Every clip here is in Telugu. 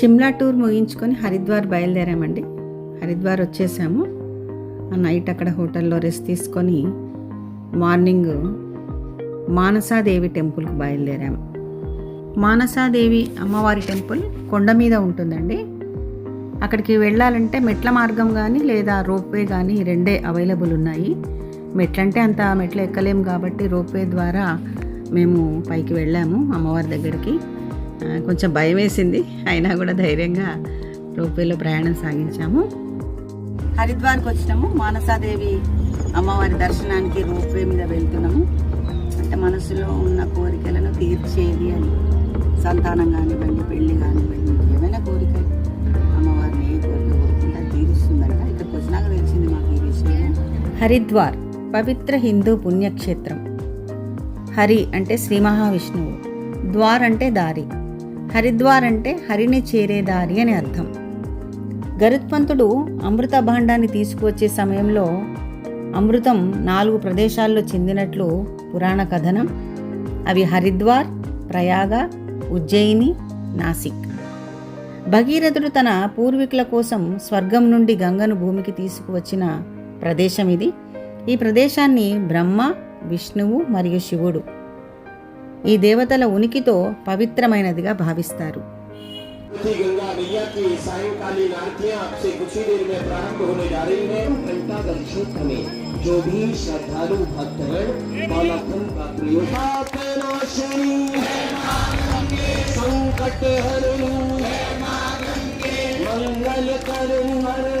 షిమ్లా టూర్ ముగించుకొని హరిద్వార్ బయలుదేరామండి. హరిద్వార్ వచ్చేసాము. ఆ నైట్ అక్కడ హోటల్లో రెస్ట్ తీసుకొని మార్నింగ్ మానసాదేవి టెంపుల్కి బయలుదేరాము. మానసాదేవి అమ్మవారి టెంపుల్ కొండ మీద ఉంటుందండి. అక్కడికి వెళ్ళాలంటే మెట్ల మార్గం కానీ లేదా రోప్వే కానీ రెండే అవైలబుల్ ఉన్నాయి. మెట్లంటే అంత మెట్లు ఎక్కలేము కాబట్టి రోప్వే ద్వారా మేము పైకి వెళ్ళాము అమ్మవారి దగ్గరికి. కొంచెం భయం వేసింది. అయినా కూడా ధైర్యంగా రోపేలో ప్రయాణం సాగించాము. హరిద్వార్కి వచ్చినాము. మానసాదేవి అమ్మవారి దర్శనానికి రోప్వే మీద వెళ్తున్నాము. అంటే మనసులో ఉన్న కోరికలను తీర్చేది అని. సంతానం కానివ్వండి పెళ్ళి కానివ్వండి ఏమైనా కోరికలు అమ్మవారిని ఏ కోరిక కోరుకుంటే తీరుస్తుందంట. ఇక్కడికి వచ్చినాక తెలిసింది మాకు ఈ విషయం హరిద్వార్ పవిత్ర హిందూ పుణ్యక్షేత్రం. హరి అంటే శ్రీ మహావిష్ణువు. ద్వార్ అంటే దారి. హరిద్వార్ అంటే హరిని చేరే దారి అని అర్థం. గరుత్మంతుడు అమృత భాండాన్ని తీసుకువచ్చే సమయంలో అమృతం నాలుగు ప్రదేశాల్లో చెందినట్లు పురాణ కథనం. అవి హరిద్వార్ ప్రయాగ ఉజ్జయిని నాసిక్. భగీరథుడు తన పూర్వీకుల కోసం స్వర్గం నుండి గంగను భూమికి తీసుకువచ్చిన ప్రదేశం ఇది. ఈ ప్రదేశాన్ని బ్రహ్మ విష్ణువు మరియు శివుడు ఈ దేవతల ఉనికితో పవిత్రమైనదిగా భావిస్తారు थी गंगा मैया की सायंकालीन आरतियां अब से कुछ ही देर में प्रारंभ होने जा रही है घंटाघर क्षेत्र में जो भी श्रद्धालु भक्तगण मालाखन का प्रयोग पापनाशिनी संकट हरणी मंगल करुण हर हर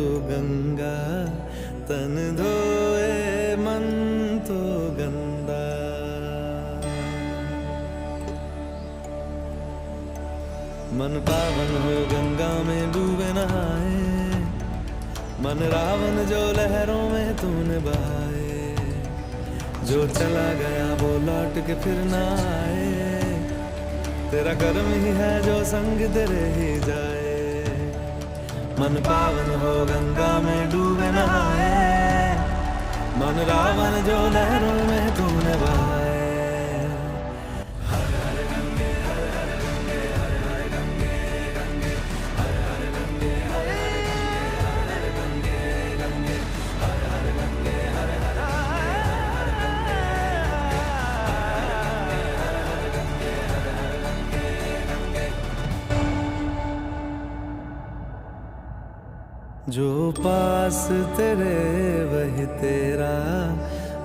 तो गंगा, तन धोए मन तो गंदा। मन पावन हो गंगा में डूबे नहाए, मन रावण जो लहरों में तूने बहाए, जो चला गया वो लौट के फिर ना आए तेरा कर्म ही है जो संग तेरे ही जाए। मन पावन हो गंगा में डूबे नहाए मन रावण जो लहरों में तूने बहाए जो पास तेरे, वही तेरा।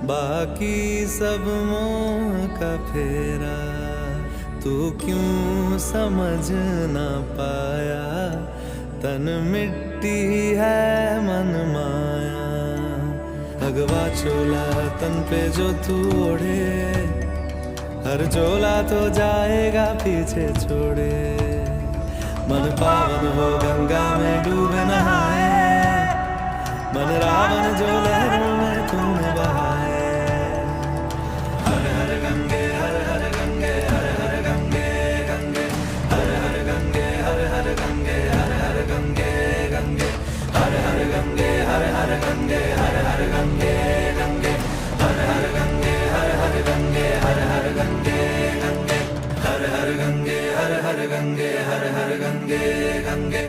बाकी सब मोह का फेरा। तू क्यों समझ ना पाया? तन मिट्टी है मन माया। भगवा चोला तन पे जो तू ओढ़े, हर चोला तो जाएगा पीछे छोड़े। मन पावन हो गंगा में डूबे नहाए। जो लहरों में तूने बहाए हर हर गंगे हर हर गंगे हर हर गंगे गंगे हर हर गंगे हर हर गंगे हर हर गंगे गंगे हर हर गंगे हर हर गंगे हर हर गंगे गंगे हर हर गंगे हर हर गंगे हर हर गंगे गंगे हर हर गंगे हर हर गंगे हर हर गंगे गंगे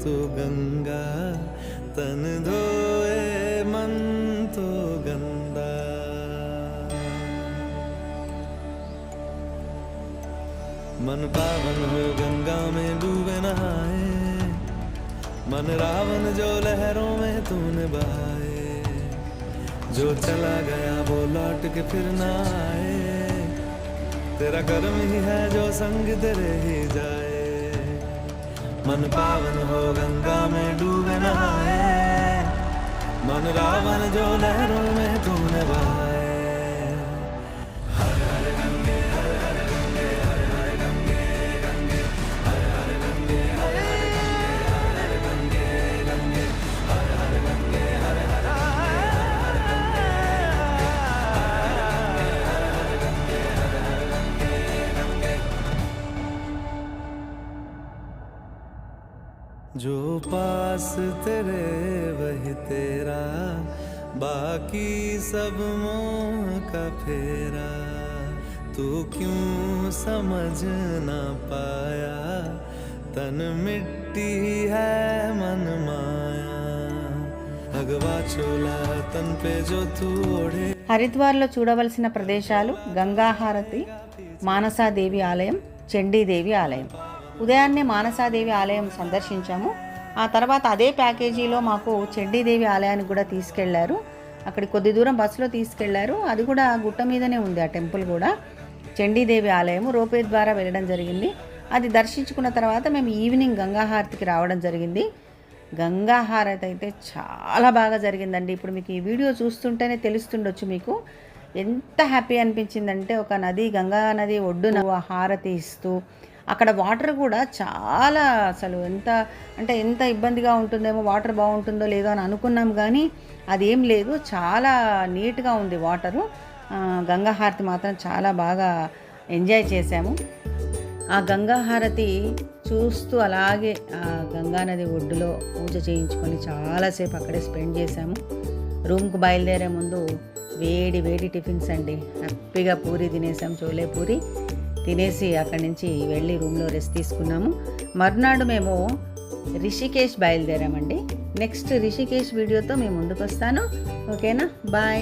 तो गंगा, तन धोए मन तो गंदा। मन पावन हो गंगा में डूबे नहाए, मन रावण जो लहरों में तूने बहाए। जो चला गया वो लौट के फिर ना आए तेरा कर्म ही है जो संग तेरे ही जाए। मन पावन हो गंगा में डूबे नहाए। मन रावण जो लहरों में तूने जो पास तेरे वही तेरा बाकी सब मोह का फेरा तू क्यों समझ ना पाया तन मिट्टी है मन माया भगवा चोला तन पे जो तू ओढ़े హరిద్వార్లో చూడవలసిన ప్రదేశాలు గంగాహారతి మానసాదేవి ఆలయం చండీదేవి ఆలయం ఉదయాన్నే మానసాదేవి ఆలయం సందర్శించాము. ఆ తర్వాత అదే ప్యాకేజీలో మాకు చండీదేవి ఆలయానికి కూడా తీసుకెళ్ళారు. అక్కడి కొద్ది దూరం బస్సులో తీసుకెళ్ళారు. అది కూడా గుట్ట మీదనే ఉంది ఆ టెంపుల్ కూడా. చండీదేవి ఆలయం రోపే ద్వారా వెళ్ళడం జరిగింది. అది దర్శించుకున్న తర్వాత మేము ఈవినింగ్ గంగాహారతికి రావడం జరిగింది. గంగాహారతి అయితే చాలా బాగా జరిగిందండి. ఇప్పుడు మీకు ఈ వీడియో చూస్తుంటేనే తెలుస్తుండొచ్చు మీకు. ఎంత హ్యాపీ అనిపించిందంటే ఒక నది గంగా నది ఒడ్డున హారతి ఇస్తూ అక్కడ వాటర్ కూడా చాలా అసలు ఎంత అంటే ఎంత ఇబ్బందిగా ఉంటుందేమో వాటర్ బాగుంటుందో లేదో అని అనుకున్నాం కానీ అదేం లేదు. చాలా నీట్గా ఉంది వాటరు. గంగాహారతి మాత్రం చాలా బాగా ఎంజాయ్ చేశాము. ఆ గంగాహారతి చూస్తూ అలాగే ఆ గంగా నది ఒడ్డులో పూజ చేయించుకొని చాలాసేపు అక్కడే స్పెండ్ చేశాము. రూమ్కు బయలుదేరే ముందు వేడి వేడి టిఫిన్స్ అండి. హ్యాపీగా పూరి తినేసాం చోలే పూరి తినేసి అక్కడి నుంచి వెళ్ళి రూమ్లో రెస్ట్ తీసుకున్నాము. మర్నాడు మేము రిషికేష్ బయలుదేరామండి. నెక్స్ట్ రిషికేష్ వీడియోతో మేము ముందుకు వస్తాను ఓకేనా? బాయ్.